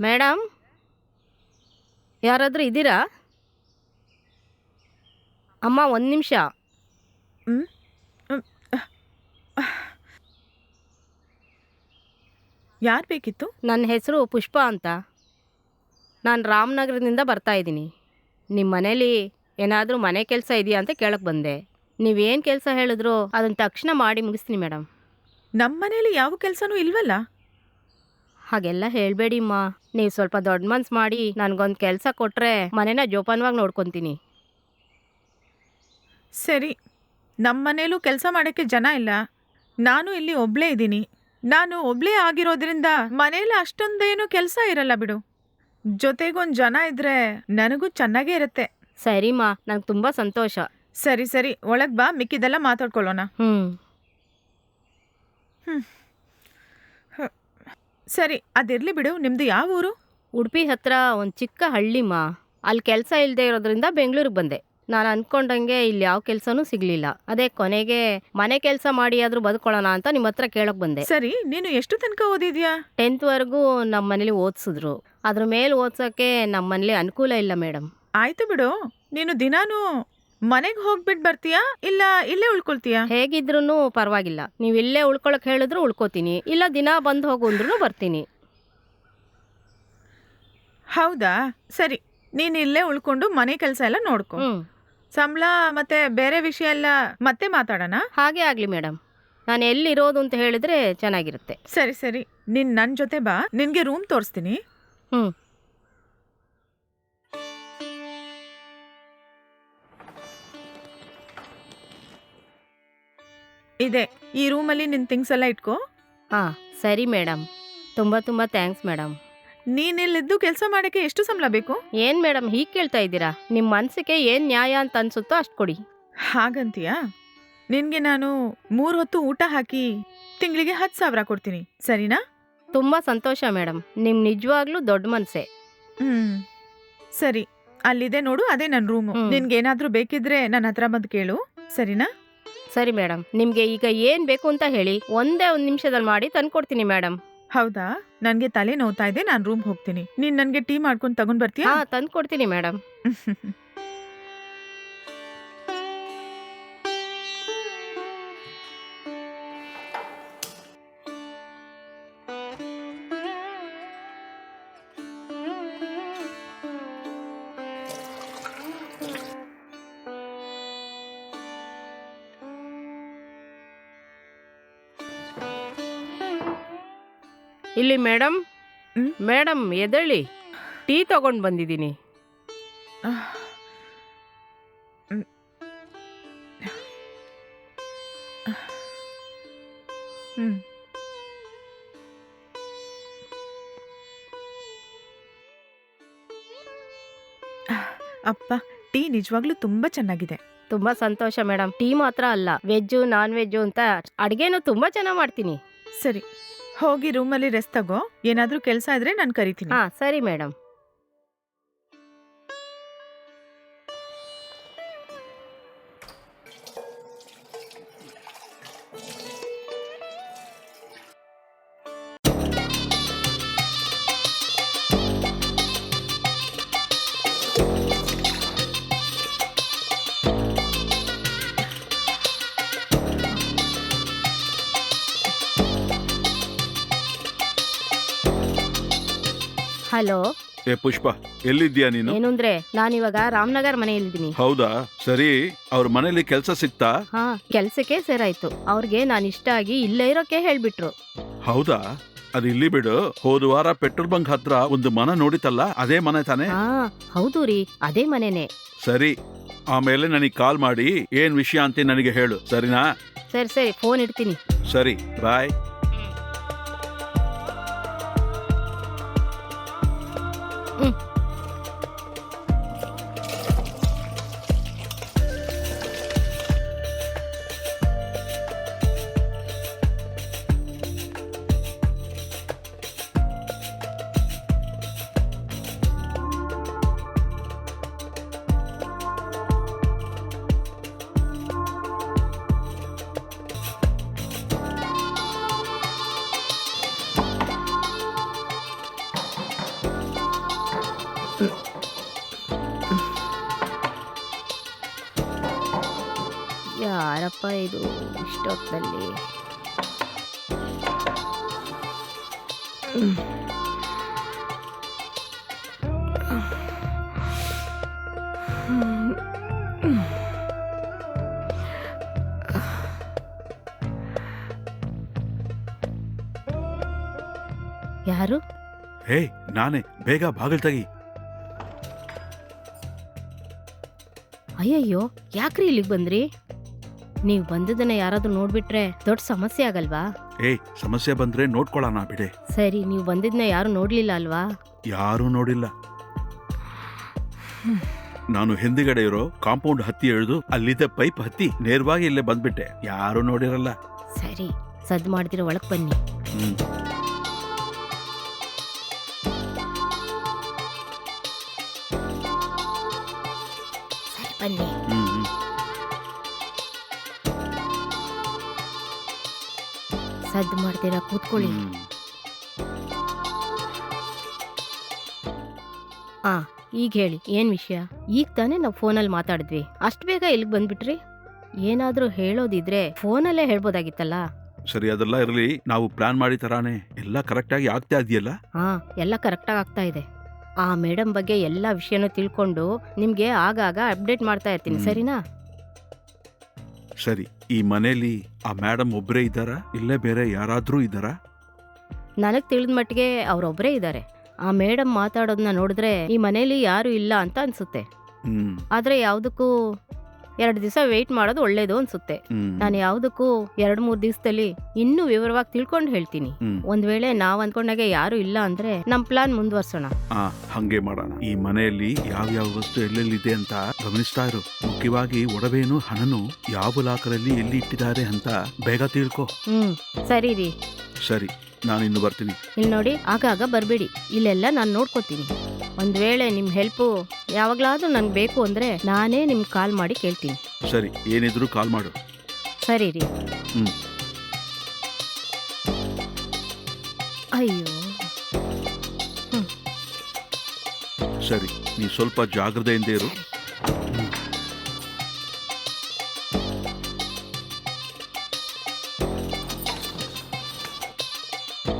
Madam? ಯಾರಾದರೂ ಇದ್ದೀರಾ? ಅಮ್ಮ ಒಂದು ನಿಮಿಷ. ಯಾರು ಬೇಕಿತ್ತು? ನನ್ನ ಹೆಸರು ಪುಷ್ಪ ಅಂತ. ನಾನು ರಾಮನಗರದಿಂದ ಬರ್ತಾ ಇದ್ದೀನಿ. ನಿಮ್ಮ ಮನೇಲಿ ಏನಾದರೂ ಮನೆ ಕೆಲಸ ಇದೆಯಾ ಅಂತ ಕೇಳಕ್ಕೆ ಬಂದೆ. ನೀವೇನು ಕೆಲಸ ಹೇಳಿದ್ರು ಅದನ್ನು ತಕ್ಷಣ ಮಾಡಿ ಮುಗಿಸ್ತೀನಿ ಮೇಡಮ್. ನಮ್ಮ ಮನೇಲಿ ಯಾವ ಕೆಲಸನೂ ಇಲ್ವಲ್ಲ? ಹಾಗೆಲ್ಲ ಹೇಳಬೇಡಿಮ್ಮ. ನೀವು ಸ್ವಲ್ಪ ದೊಡ್ಡ ಮನ್ಸು ಮಾಡಿ ನನಗೊಂದು ಕೆಲಸ ಕೊಟ್ಟರೆ ಮನೇನ ಜೋಪಾನವಾಗಿ ನೋಡ್ಕೊತೀನಿ. ಸರಿ. ನಮ್ಮ ಮನೇಲೂ ಕೆಲಸ ಮಾಡೋಕ್ಕೆ ಜನ ಇಲ್ಲ. ನಾನು ಇಲ್ಲಿ ಒಬ್ಬಳೇ ಇದ್ದೀನಿ. ನಾನು ಒಬ್ಬಳೇ ಆಗಿರೋದ್ರಿಂದ ಮನೇಲಿ ಅಷ್ಟೊಂದೇನು ಕೆಲಸ ಇರಲ್ಲ ಬಿಡು. ಜೊತೆಗೊಂದು ಜನ ಇದ್ರೆ ನನಗೂ ಚೆನ್ನಾಗೇ ಇರುತ್ತೆ. ಸರಿಮ್ಮ ನಂಗೆ ತುಂಬ ಸಂತೋಷ. ಸರಿ ಸರಿ. ಒಳಗೆ ಬಾ ಮಿಕ್ಕಿದೆಲ್ಲ ಮಾತಾಡ್ಕೊಳ್ಳೋಣ. ಹ್ಞೂ ಹ್ಞೂ ಸರಿ ಅದಿರ್ಲಿ ಬಿಡು. ನಿಮ್ದು ಯಾವ ಊರು? ಉಡುಪಿ ಹತ್ರ ಒಂದು ಚಿಕ್ಕ ಹಳ್ಳಿಮ್ಮ ಅಲ್ಲಿ ಕೆಲಸ ಇಲ್ಲದೆ ಇರೋದ್ರಿಂದ ಬೆಂಗಳೂರಿಗೆ ಬಂದೆ. ನಾನು ಅನ್ಕೊಂಡಂಗೆ ಇಲ್ಲಿ ಯಾವ ಕೆಲಸನೂ ಸಿಗಲಿಲ್ಲ. ಅದೇ ಕೊನೆಗೆ ಮನೆ ಕೆಲಸ ಮಾಡಿ ಆದರೂ ಬದುಕೊಳ್ಳೋಣ ಅಂತ ನಿಮ್ಮ ಹತ್ರ ಕೇಳೋಕೆ ಬಂದೆ. ಸರಿ ನೀನು ಎಷ್ಟು ತನಕ ಓದಿದ್ಯಾ? ಟೆಂತ್ವರೆಗೂ ನಮ್ಮ ಮನೇಲಿ ಓದಿಸಿದ್ರು. ಅದ್ರ ಮೇಲೆ ಓದ್ಸೋಕ್ಕೆ ನಮ್ಮ ಮನೇಲಿ ಅನುಕೂಲ ಇಲ್ಲ ಮೇಡಮ್ ಆಯ್ತು ಬಿಡು. ನೀನು ದಿನಾನು ಮನೆಗೆ ಹೋಗ್ಬಿಟ್ಟು ಬರ್ತೀಯಾ ಇಲ್ಲ ಇಲ್ಲೇ ಉಳ್ಕೊಳ್ತೀಯಾ? ಹೇಗಿದ್ರೂ ಪರವಾಗಿಲ್ಲ. ನೀವು ಇಲ್ಲೇ ಉಳ್ಕೊಳಕ್ ಹೇಳಿದ್ರು ಉಳ್ಕೋತೀನಿ. ಇಲ್ಲ ದಿನ ಬಂದು ಹೋಗು ಅಂದ್ರೂ ಬರ್ತೀನಿ. ಹೌದಾ? ಸರಿ ನೀನ್ ಇಲ್ಲೇ ಉಳ್ಕೊಂಡು ಮನೆ ಕೆಲಸ ಎಲ್ಲ ನೋಡ್ಕೊ. ಹ್ಞೂ ಸಂಬಳ ಮತ್ತೆ ಬೇರೆ ವಿಷಯ ಎಲ್ಲ ಮತ್ತೆ ಮಾತಾಡೋಣ? ಹಾಗೆ ಆಗಲಿ ಮೇಡಮ್ ನಾನು ಎಲ್ಲಿರೋದು ಅಂತ ಹೇಳಿದ್ರೆ ಚೆನ್ನಾಗಿರುತ್ತೆ. ಸರಿ ಸರಿ. ನೀನ್ ನನ್ನ ಜೊತೆ ಬಾ. ನಿನ್ಗೆ ರೂಮ್ ತೋರಿಸ್ತೀನಿ. ಹ್ಞೂ ಇದೆ ಈ ರೂಮಲ್ಲಿ ನಿನ್ ಥಿಂಗ್ಸ್ ಎಲ್ಲ ಇಟ್ಕೋ. ಹಾಂ ಸರಿ ಮೇಡಮ್. ತುಂಬ ತುಂಬ ಥ್ಯಾಂಕ್ಸ್ ಮೇಡಮ್. ನೀನ್ ಇಲ್ಲಿದ್ದು ಕೆಲಸ ಮಾಡಕ್ಕೆ ಎಷ್ಟು ಸಂಬಳ ಬೇಕು? ಏನು ಮೇಡಮ್ ಹೀಗೆ ಕೇಳ್ತಾ ಇದ್ದೀರಾ? ನಿಮ್ಮ ಮನಸ್ಸಿಗೆ ಏನು ನ್ಯಾಯ ಅಂತ ಅನ್ಸುತ್ತೋ ಅಷ್ಟು ಕೊಡಿ. ಹಾಗಂತೀಯಾ? ನಿನ್ಗೆ ನಾನು ಮೂರ್ ಹೊತ್ತು ಊಟ ಹಾಕಿ ತಿಂಗಳಿಗೆ ಹತ್ತು ಸಾವಿರ ಕೊಡ್ತೀನಿ ಸರಿನಾ? ತುಂಬ ಸಂತೋಷ ಮೇಡಮ್ ನಿಮ್ಮ ನಿಜವಾಗ್ಲೂ ದೊಡ್ಡ ಮನಸ್ಸೆ ಹ್ಮ್ ಸರಿ ಅಲ್ಲಿದೆ ನೋಡು ಅದೇ ನನ್ನ ರೂಮು. ಹ್ಮ್. ನಿನ್ಗೇನಾದ್ರೂ ಬೇಕಿದ್ರೆ ನನ್ನ ಹತ್ರ ಬಂದು ಕೇಳು ಸರಿನಾ? ಸರಿ ಮೇಡಮ್ ನಿಮಗೆ ಈಗ ಏನು ಬೇಕು ಅಂತ ಹೇಳಿ ಒಂದೇ ಒಂದು ನಿಮಿಷದಲ್ಲಿ ಮಾಡಿ ತಂದ್ಕೊಡ್ತೀನಿ ಮೇಡಮ್ ಹೌದಾ? ನನ್ಗೆ ತಲೆ ನೋವ್ತಾ ಇದೆ ನಾನು ರೂಮ್ ಹೋಗ್ತೀನಿ. ನೀನ್ ನನ್ಗೆ ಟೀ ಮಾಡ್ಕೊಂಡು ತಗೊಂಡ್ ಬರ್ತೀಯಾ? ಹಾಂ ತಂದ್ಕೊಡ್ತೀನಿ ಮೇಡಮ್ ಇಲ್ಲಿ ಮೇಡಮ್? ಮೇಡಮ್ ಎದಳಿ ಟೀ ತಗೊಂಡು ಬಂದಿದ್ದೀನಿ. ಅಪ್ಪ ಟೀ ನಿಜವಾಗ್ಲೂ ತುಂಬಾ ಚೆನ್ನಾಗಿದೆ. ತುಂಬಾ ಸಂತೋಷ ಮೇಡಮ್ ಟೀ ಮಾತ್ರ ಅಲ್ಲ ವೆಜ್ಜು ನಾನ್ ವೆಜ್ಜು ಅಂತ ಅಡುಗೆನೂ ತುಂಬಾ ಚೆನ್ನಾಗಿ ಮಾಡ್ತೀನಿ. ಸರಿ. ಹೋಗಿ ರೂಮಲ್ಲಿ ರೆಸ್ಟ್ ತಗೋ. ಏನಾದ್ರೂ ಕೆಲಸ ಇದ್ರೆ ನಾನು ಕರಿತೀನಿ. ಹಾ ಸರಿ ಮೇಡಮ್ ಹಲೋ? ಏ ಪುಷ್ಪ ಎಲ್ಲಿದ್ಯಾ ನೀನು? ಏನಂದ್ರೆ ಅಂದ್ರೆ ನಾನಿವಾಗ ರಾಮನಗರ್ ಮನೆಯಲ್ಲಿದ್ದೀನಿ. ಹೌದಾ? ಸರಿ ಅವ್ರ ಮನೇಲಿ ಕೆಲ್ಸ ಸಿಕ್ತಾ? ಹಾ ಕೆಲ್ಸಕ್ಕೆ ಸೇರಾಯ್ತು. ಅವ್ರಿಗೆ ನಾನು ಇಷ್ಟ ಆಗಿ ಇಲ್ಲೇ ಇರೋಕೆ ಹೇಳ್ಬಿಟ್ರು. ಹೌದಾ? ಅದು ಇಲ್ಲಿ ಬಿಡು. ಹೋದ ವಾರ ಪೆಟ್ರೋಲ್ ಬಂಕ್ ಹತ್ರ ಒಂದು ಮನ ನೋಡಿತಲ್ಲ ಅದೇ ಮನೆ ತಾನೆ? ಹಾ ಹೌದು ರೀ ಅದೇ ಮನೆನೇ. ಸರಿ ಆಮೇಲೆ ನನಗೆ ಕಾಲ್ ಮಾಡಿ ಏನ್ ವಿಷಯ ಅಂತ ನನಗೆ ಹೇಳು ಸರಿನಾ? ಸರಿ ಸರಿ ಫೋನ್ ಇಡ್ತೀನಿ. ಸರಿ ಬಾಯ್ ಏನಪ್ಪ ಇದು ಇಷ್ಟೊತ್ತಲ್ಲಿ. ಯಾರು? ಹೇ ನಾನೇ. ಬೇಗ ಬಾಗಿಲು ತೆಗಿ. ಅಯ್ಯಯ್ಯೋ ಯಾಕ್ರಿ ಇಲ್ಲಿಗೆ ಬಂದ್ರಿ? ನೀವು ಬಂದದನ್ನ ಯಾರಾದ್ರೂ ನೋಡ್ಬಿಟ್ರೆ ದೊಡ್ಡ ಸಮಸ್ಯೆ ಆಗಲ್ವಾ? ಏಯ್ ಸಮಸ್ಯೆ ಬಂದ್ರೆ ನೋಡ್ಕೊಳ್ಳೋಣ ಬಿಡೆ. ಸರಿ ನೀವು ಬಂದಿದ್ನ ಯಾರು ನೋಡ್ಲಿಲ್ಲ ಅಲ್ವಾ? ಯಾರೂ ನೋಡಿಲ್ಲ. ನಾನು ಹಿಂದಿಗಡೆ ಇರೋ ಕಾಂಪೌಂಡ್ ಹತ್ತಿ ಎಳೆದು ಅಲ್ಲಿದ್ದ ಪೈಪ್ ಹತ್ತಿ ನೇರವಾಗಿ ಇಲ್ಲೇ ಬಂದ್ಬಿಟ್ಟೆ. ಯಾರು ನೋಡಿರಲ್ಲ. ಸರಿ ಸದ್ ಮಾಡ್ತಿರ ಒಳಗ್ ಬನ್ನಿ. ಹ್ಮ್. ಬನ್ನಿ. ಹ್ಮ್ ಮಾಡ್ತೀರಾ? ಕೂತ್ಕೊಳ್ಳಿ. ಆ ಈಗ ಹೇಳಿ ಏನ್ ವಿಷಯ? ಈಗ ತಾನೇ ನಾವು ಫೋನಲ್ಲಿ ಮಾತಾಡಿದ್ವಿ. ಅಷ್ಟು ಬೇಗ ಇಲ್ಲಿಗೆ ಬಂದ್ಬಿಟ್ರಿ? ಏನಾದ್ರೂ ಹೇಳೋದಿದ್ರೆ ಫೋನಲ್ಲೇ ಹೇಳ್ಬೋದಾಗಿತ್ತಲ್ಲ? ಸರಿ ಅದೆಲ್ಲ ಇರಲಿ. ನಾವು ಪ್ಲಾನ್ ಮಾಡಿ ತರಾನೆ. ಎಲ್ಲ ಕರೆಕ್ಟ್ ಆಗಿ ಆಗ್ತಾ ಇದೆಯಲ್ಲ? ಹಾ ಎಲ್ಲ ಕರೆಕ್ಟಾಗಿ ಆಗ್ತಾ ಇದೆ. ಆ ಮೇಡಮ್ ಬಗ್ಗೆ ಎಲ್ಲ ವಿಷಯನೂ ತಿಳ್ಕೊಂಡು ನಿಮಗೆ ಆಗಾಗ ಅಪ್ಡೇಟ್ ಮಾಡ್ತಾ ಇರ್ತೀನಿ ಸರಿನಾ? ಸರಿ ಈ ಮನೇಲಿ ಆ ಮೇಡಮ್ ಒಬ್ಬರೇ ಇದ್ದಾರಾ? ಇಲ್ಲೇ ಬೇರೆ ಯಾರಾದರೂ ಇದ್ದಾರಾ? ನನಗ್ ತಿಳಿದ ಮಟ್ಟಿಗೆ ಅವ್ರೊಬ್ರೇ ಇದ್ದಾರೆ ಆ ಮೇಡಮ್ ಮಾತಾಡೋದನ್ನ ನೋಡಿದ್ರೆ ಈ ಮನೇಲಿ ಯಾರು ಇಲ್ಲ ಅಂತ ಅನ್ಸುತ್ತೆ. ಹ್ಮ್. ಆದ್ರೆ ಯಾವ್ದಕ್ಕೂ ಎರಡು ದಿವಸ ವೆಯ್ಟ್ ಮಾಡೋದು ಒಳ್ಳೇದು ಅನ್ಸುತ್ತೆ. ನಾನು ಯಾವುದಕ್ಕೂ ಎರಡು ಮೂರು ದಿವಸದಲ್ಲಿ ಇನ್ನೂ ವಿವರವಾಗಿ ತಿಳ್ಕೊಂಡು ಹೇಳ್ತೀನಿ. ಒಂದ್ ವೇಳೆ ನಾವ್ ಅಂದ್ಕೊಂಡಾಗೆ ಯಾರು ಇಲ್ಲ ಅಂದ್ರೆ ನಮ್ ಪ್ಲಾನ್ ಮುಂದುವರ್ಸೋಣ. ಆ ಹಂಗೆ ಮಾಡೋಣ. ಈ ಮನೆಯಲ್ಲಿ ಯಾವ ಯಾವ ವಸ್ತು ಎಲ್ಲೆಲ್ಲಿದೆ ಅಂತ ಗಮನಿಸ್ತಾ ಇರು. ಮುಖ್ಯವಾಗಿ ಒಡವೇನು ಹಣನು ಯಾವ ಲಾಕರಲ್ಲಿ ಎಲ್ಲಿ ಇಟ್ಟಿದ್ದಾರೆ ಅಂತ ಬೇಗ ತಿಳ್ಕೊ. ಹ್ಮ್ ಸರಿ ರೀ. ಸರಿ ನಾನು ಇನ್ನು ಬರ್ತೀನಿ. ಇಲ್ಲಿ ನೋಡಿ ಆಗಾಗ ಬರಬೇಡಿ. ಇಲ್ಲೆಲ್ಲ ನಾನು ನೋಡ್ಕೋತೀನಿ. ಒಂದ್ ವೇಳೆ ನಿಮ್ ಹೆಲ್ಪು ಯಾವಾಗ್ಲಾದ್ರೂ ನನ್ಗೆ ಬೇಕು ಅಂದ್ರೆ ನಾನೇ ನಿಮ್ಗೆ ಕಾಲ್ ಮಾಡಿ ಕೇಳ್ತೀನಿ. ಸರಿ ಏನಿದ್ರು ಕಾಲ್ ಮಾಡು. ಸರಿ ರೀ. ಹ್ಮ್. ಅಯ್ಯೋ. ಸರಿ ನೀ ಸ್ವಲ್ಪ ಜಾಗ್ರತೆಯಿಂದ ಇರು.